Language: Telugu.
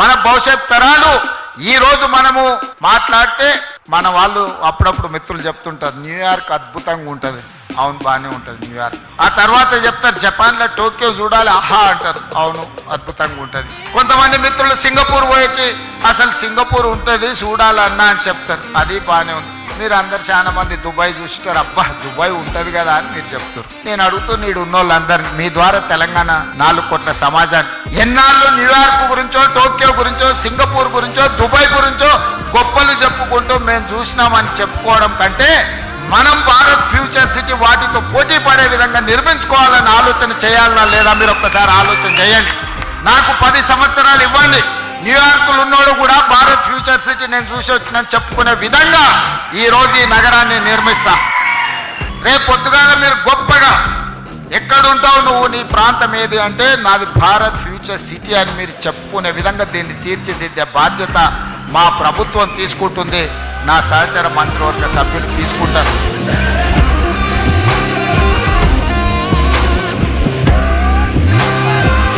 మన భవిష్యత్ తరాలు ఈ రోజు మనము మాట్లాడితే మన వాళ్ళు అప్పుడప్పుడు మిత్రులు చెప్తుంటారు న్యూయార్క్ అద్భుతంగా ఉంటుంది. అవును బాగానే ఉంటుంది న్యూయార్క్ ఆ తర్వాత చెప్తారు జపాన్లో టోక్యో చూడాలి. ఆహా అంటారు అవును అద్భుతంగా ఉంటుంది. కొంతమంది మిత్రులు సింగపూర్ పోయొచ్చి అసలు సింగపూర్ ఉంటుంది చూడాలన్నా అని చెప్తారు. అది బాగానే ఉంది. మీరు అందరు చాలా మంది దుబాయ్ చూస్తారు అబ్బా దుబాయ్ ఉంటది కదా అని మీరు చెప్తారు నేను అడుగుతూ నీడు ఉన్నోళ్ళందరినీ మీ ద్వారా తెలంగాణ నాలుగు కోట్ల సమాజాన్ని ఎన్నాళ్ళు న్యూయార్క్ గురించో టోక్యో గురించో సింగపూర్ గురించో దుబాయ్ గురించో గొప్పలు చెప్పుకుంటూ మేము చూసినామని చెప్పుకోవడం కంటే మనం భారత్ ఫ్యూచర్ సిటీ వాటితో పోటీ పడే విధంగా నిర్మించుకోవాలని ఆలోచన చేయాలన్నా లేదా మీరు ఒక్కసారి ఆలోచన చేయండి. నాకు పది సంవత్సరాలు ఇవ్వండి. న్యూయార్క్ ఉన్నోడు కూడా భారత్ ఫ్యూచర్ సిటీ నేను చూసి వచ్చిన చెప్పుకునే విధంగా ఈ రోజు ఈ నగరాన్ని నిర్మిస్తా. రేపు పొద్దుగాల మీరు గొప్పగా ఎక్కడుంటావు నువ్వు నీ ప్రాంతం ఏది అంటే నాది భారత్ ఫ్యూచర్ సిటీ అని మీరు చెప్పుకునే విధంగా దీన్ని తీర్చిదిద్దే బాధ్యత మా ప్రభుత్వం తీసుకుంటుంది. నా సహచర మంత్రివర్గ సభ్యులు తీసుకుంటారు.